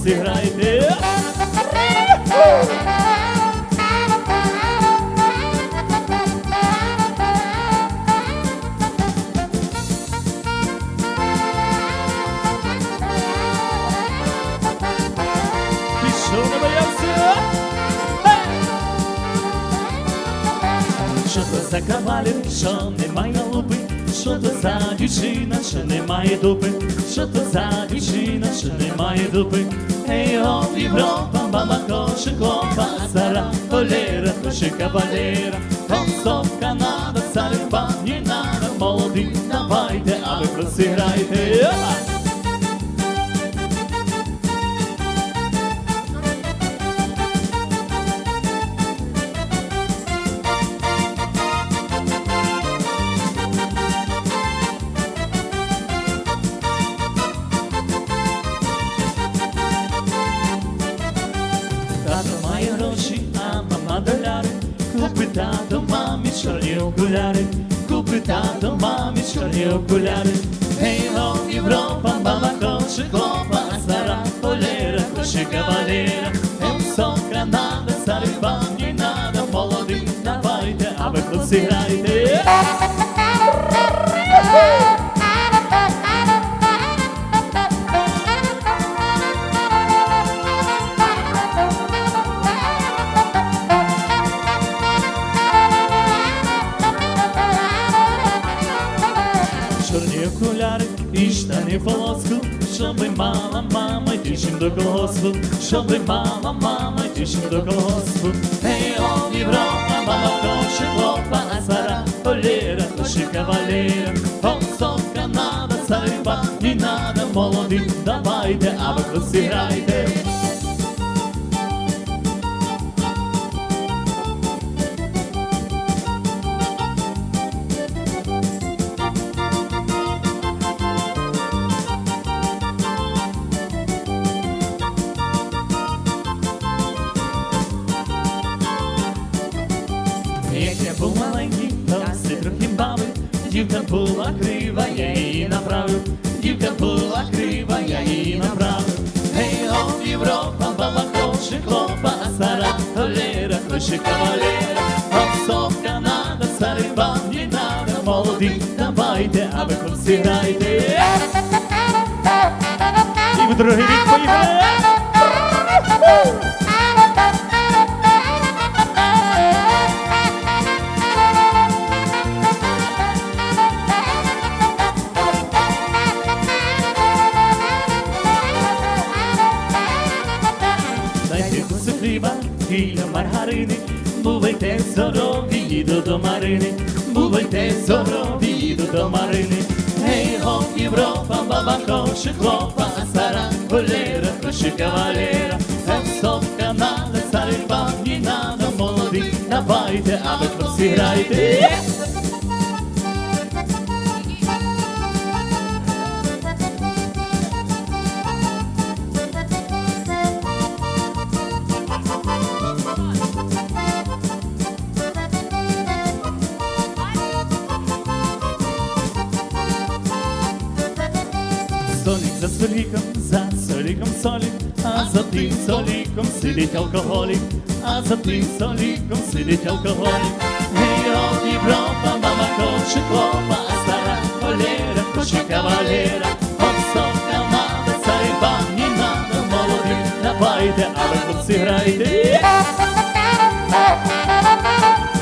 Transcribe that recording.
хлопці, грайте. Пішов не боявся. Що то за кавалер, що немає лупи, що то за дівчина, що немає дупи, що то за дівчина, що немає дупи. Ей, оп, Європа, баба кошик, хлопа, стара холера, кошик кавалера, Консов, Канада, царюба, не надо, молоді, давайте, а ви просиграйте. Тато тато мамі чорні окуляри. Купи тато мамі чорні окуляри. Гей, го, Європа, баба хоче хлопа, а стара холера, хоче кавалера. Емсон, Канада, царюба, не надо, молодий, давайте, а ви хлопці грайте. І штани полоску, щоби мала мама дівчин до колгоспу, щоби мала мама дівчин до колгоспу. Ей, о, Європа, мама хоче хлопа, а стара холера, хоче кавалера. сон Канада, царюба, не надо, молоді, давайте, а ви грайте. Дівка була крива, я її направив, дівка була крива, я її направив. Гей, о, Європа, баба хоче хлопа, а стара холера, хоче кавалера, Осов, Канада, цариба, не надо, молоді, давайте, а ви хлопці. І в другий рік поїхали. Кілька маргарини, бувайте здорові, їду до Марини, бувайте здорові, їду до Марини. Гей, го, Європа, баба хоче хлопа, а стара холера, хоче кавалера. Епсов, Канада, старий вам не надо, молоді, давайте, а ви грайте. Столик за столиком, за столиком столик, а за тим столиком сидить алкоголік, а за тим столиком сидить алкоголік. Гейров Європа, мама конче клопа, а стара холера, хоче кавалера. Обсовка мама, царі вам не надо, молоді, напайте, але хлопці грайте. Yeah!